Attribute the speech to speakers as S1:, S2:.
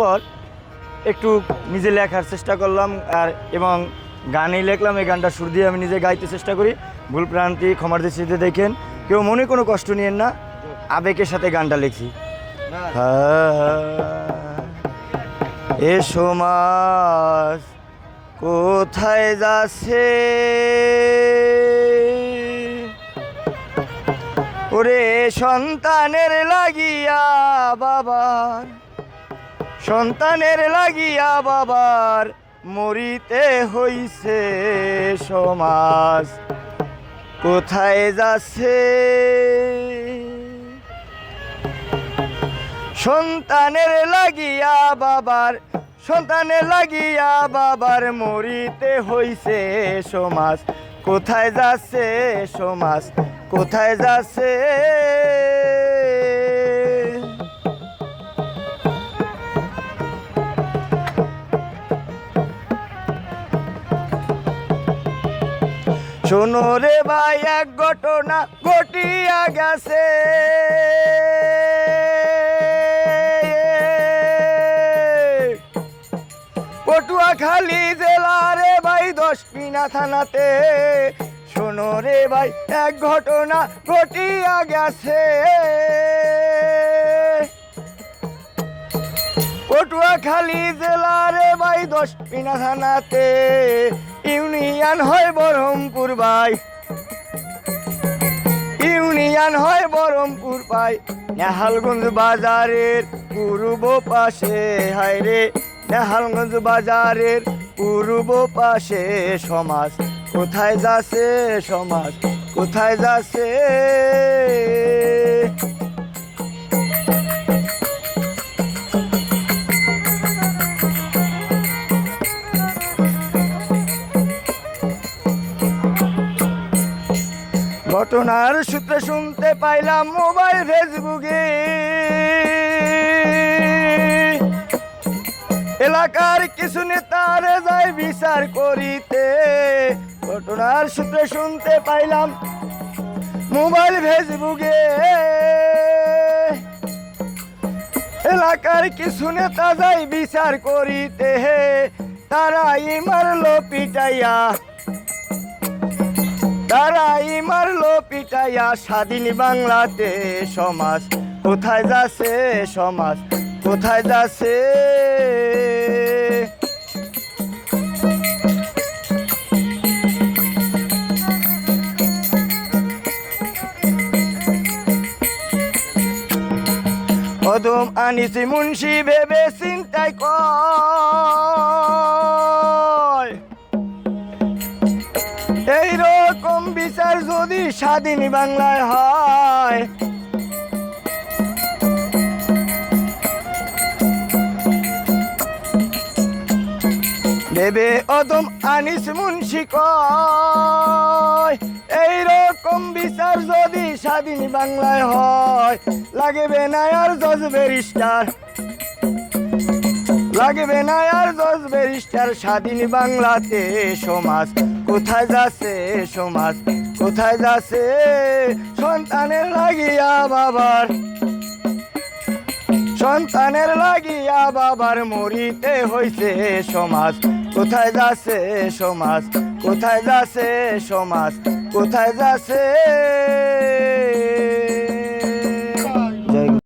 S1: পর একটু নিজে লেখার চেষ্টা করলাম আর এবং গানেই লেখলাম, এই গানটা সুর দিয়ে আমি নিজে গাইতে চেষ্টা করি। ভুল প্রান্তি ক্ষমার দৃষ্টিতে দেখেন, কেউ মনে কোনো কষ্ট নিয়েন না, আবেগের সাথে গানটা লিখছি এ সমাজ কোথায় যাচ্ছে? ওরে সন্তানের লাগিয়া বাবার সন্তানের লাগিয়া বাবার মরিতে হইছে সমাজ। কোথায় যাচ্ছে? সন্তানের লাগিয়া বাবার, সন্তানের লাগিয়া বাবার মরিতে হইছে সমাজ। কোথায় যাচ্ছে সমাজ? কোথায় যাচ্ছে? শোনো রে ভাই, এক ঘটনা ঘটিয়া গেছে। পটুয়া খালি জেলা রে ভাই দশ পিনা থানাতে। শোনো রে ভাই, এক ঘটনা ঘটিয়া গেছে। পটুয়াখালী জেলারে ভাই দশ পিনা থানাতে। ইউনিয়ন হয় বরহমপুর ভাই। ইউনিয়ন হয় বরহমপুর ভাই। নেহালগঞ্জ বাজারের পূর্ব পাশে, হায় রে। নেহালগঞ্জ বাজারের পূর্ব পাশে সমাজ। কোথায় যাচ্ছে সমাজ? কোথায় যাচ্ছে? ঘটনার সূত্রে শুনতে পাইলাম মোবাইল ফেসবুকে। এলাকার কিছু নেতার যায় বিচার করিতে ঘটনার সূত্রে শুনতে পাইলাম মোবাইল ফেসবুকে। এলাকার কিছু নেতা যায় বিচার করিতে তারাই মারলো পিটাইয়া। তারাই মারলো পিটাইয়া স্বাধীন বাংলাতে সমাজ। কোথায় যাচ্ছে সমাজ? কোথায় যাচ্ছে? কদম আনিছি মুন্সি ভেবে চিন্তায় কয়। এই রকম বিচার যদি স্বাধীন বাংলায় হয়। দেবে অদম আনিস মুন্সি এই রকম বিচার যদি স্বাধীন বাংলায় হয়, লাগবে না আর জজ ব্যারিস্টার। লাগবে না আর দশ ব্যারিস্টার স্বাধীন বাংলাতে সমাজ। কোথায় যাচ্ছে সমাজ? কোথায় যাচ্ছে সন্তানের লাগিয়া বাবার? সন্তানের লাগিয়া বাবার মরিতে হইছে সমাজ। কোথায় যাচ্ছে সমাজ? কোথায় যাচ্ছে সমাজ? কোথায় যাচ্ছে